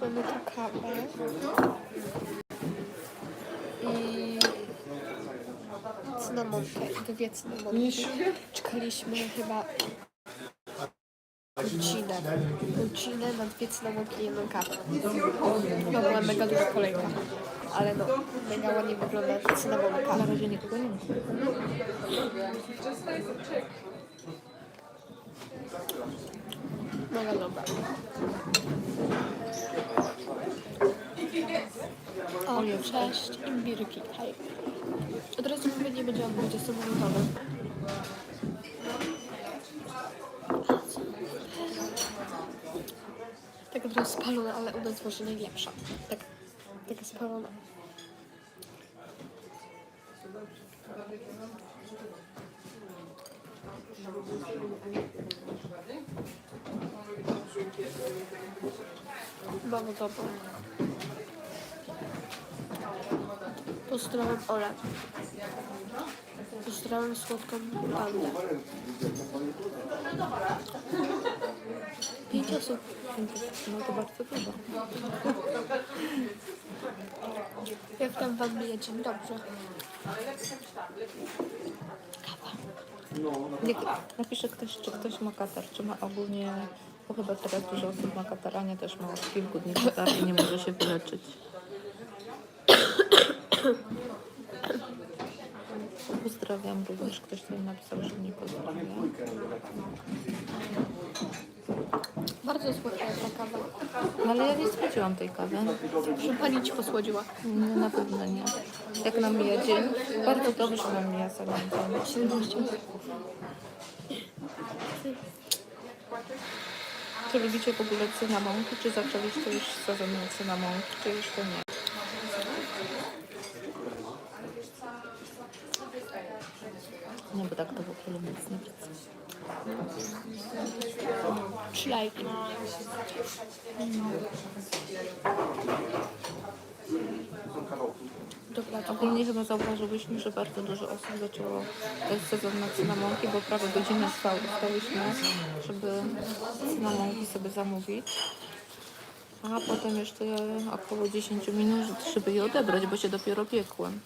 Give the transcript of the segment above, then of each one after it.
Mamy tu kawę. I cynamonkę, dwie cynamonki. Czekaliśmy chyba godzinę. Godzinę na dwie cynamonki i jedną kawę. No była mega duża kolejka. Ale no, mega ładnie wygląda cynamonka. Na razie nikogo nie ma. Mega dobra. O, cześć, imbirki, hej. Od razu mówię, nie będzie on 20-minutowy. Tak od razu spalona, ale u nas może najlepsza. Tak, taka spalona. Bardzo dobrą. Pozdrawiam Olę. Pozdrawiam słodką pandę. Pięć osób. No to bardzo dużo. Jak tam wam mija dzień? Dobrze. Niech napisze ktoś, czy ktoś ma katar, czy ma ogólnie, bo chyba teraz dużo osób ma katar, Ania też ma od kilku dni katar i nie może się wyleczyć. Pozdrawiam również, ktoś tutaj napisał, że nie pozdrawia. Bardzo słodka ta kawa. No ale ja nie sprawdziłam tej kawy. Proszę pani ci posłodziła. Nie, na pewno nie. Jak nam mija dzień? Bardzo dobrze nam sam dzień. 17. Czy lubicie w ogóle cynamonki? Czy zaczęliście już sezon na cynamonki, czy jeszcze nie? Nie, bo tak to w ogóle nie widzę. Trzy lajki. To Ogólnie chyba zauważyłyśmy, że bardzo dużo osób zaczęło ten sezon na cynamonki, bo prawie godzinę stał, stałyśmy, żeby cynamonki sobie zamówić. A potem jeszcze około 10 minut, żeby je odebrać, bo się dopiero piekłem.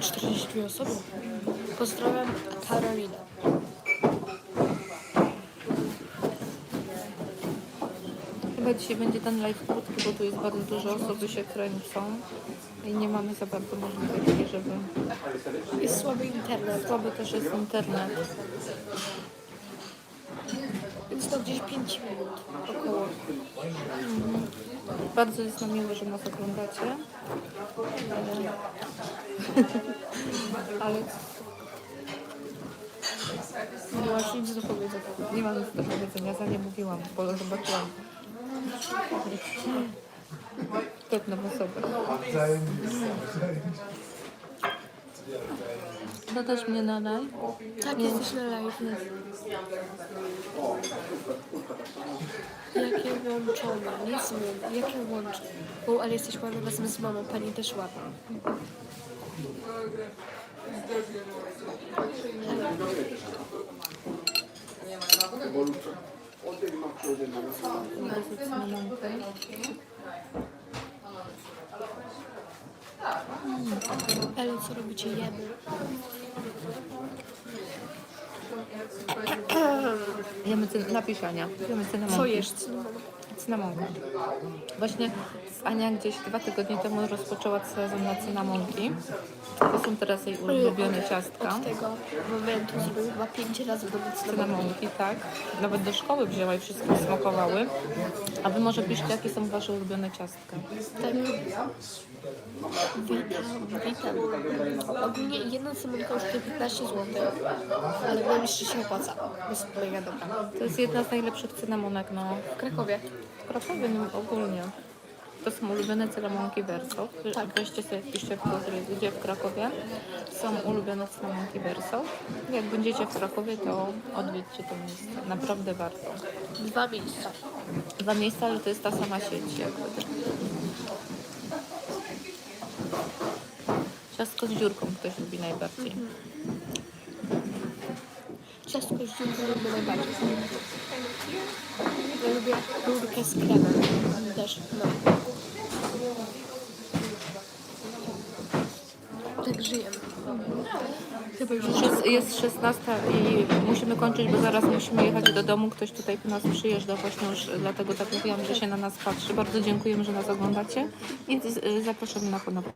42 osoby. Pozdrawiam Karolinę. Chyba dzisiaj będzie ten live krótki, bo tu jest bardzo dużo osób, się kręcą i nie mamy za bardzo możliwości, żeby... Jest słaby internet, Słaby też jest internet. więc to gdzieś 5 minut około. Bardzo jest nam miło, że nas oglądacie. Ale, Nie masz nic do powiedzenia. nie mam nic do powiedzenia, za nie mówiłam, bo zobaczyłam pewną osobę. Dodasz mnie na live? Tak, jesteś na live. Jakie łączone, nie zmień, jakie łączone. O, ale jesteś ładna razem z mamą, pani też ładna. Ale co robicie, jemy? Jemy cyn- napisz Ania. Jemy cynamonki. Co jesz, cynamonkę? Cynamonkę. Właśnie Ania gdzieś dwa tygodnie temu rozpoczęła sezon na cynamonki. To są teraz jej ulubione ciastka. Od tego momentu zrobił chyba 5 razy w domu cynamonkę. Cynamonki, tak. Nawet do szkoły wzięła i wszystkie smakowały. A wy może piszcie, jakie są wasze ulubione ciastka. Tak. Witam, witam. Ogólnie jedna cynamonka kosztuje 15 zł, ale wiem, jeszcze się opłaca. Jest mega dobra. To jest jedna z najlepszych cynamonek, no. W Krakowie. W Krakowie no, ogólnie. To są ulubione cynamonki Verso. Tak. Weźcie sobie, wpiszcie w Google, gdzie w Krakowie są ulubione cynamonki Verso. Jak będziecie w Krakowie, to odwiedźcie to miejsce. Naprawdę warto. Dwa miejsca. Dwa miejsca, ale to jest ta sama sieć jakby. Ciastko z dziurką ktoś lubi najbardziej. Ciastko z dziurką lubię najbardziej. Ja lubię rurkę z kremem. Też, no. Tak żyjemy. Chyba już Szes- Jest 16 i musimy kończyć, bo zaraz musimy jechać do domu. Ktoś tutaj po nas przyjeżdża właśnie już, dlatego tak mówiłam, że się na nas patrzy. Bardzo dziękujemy, że nas oglądacie i z- zapraszamy na ponowne.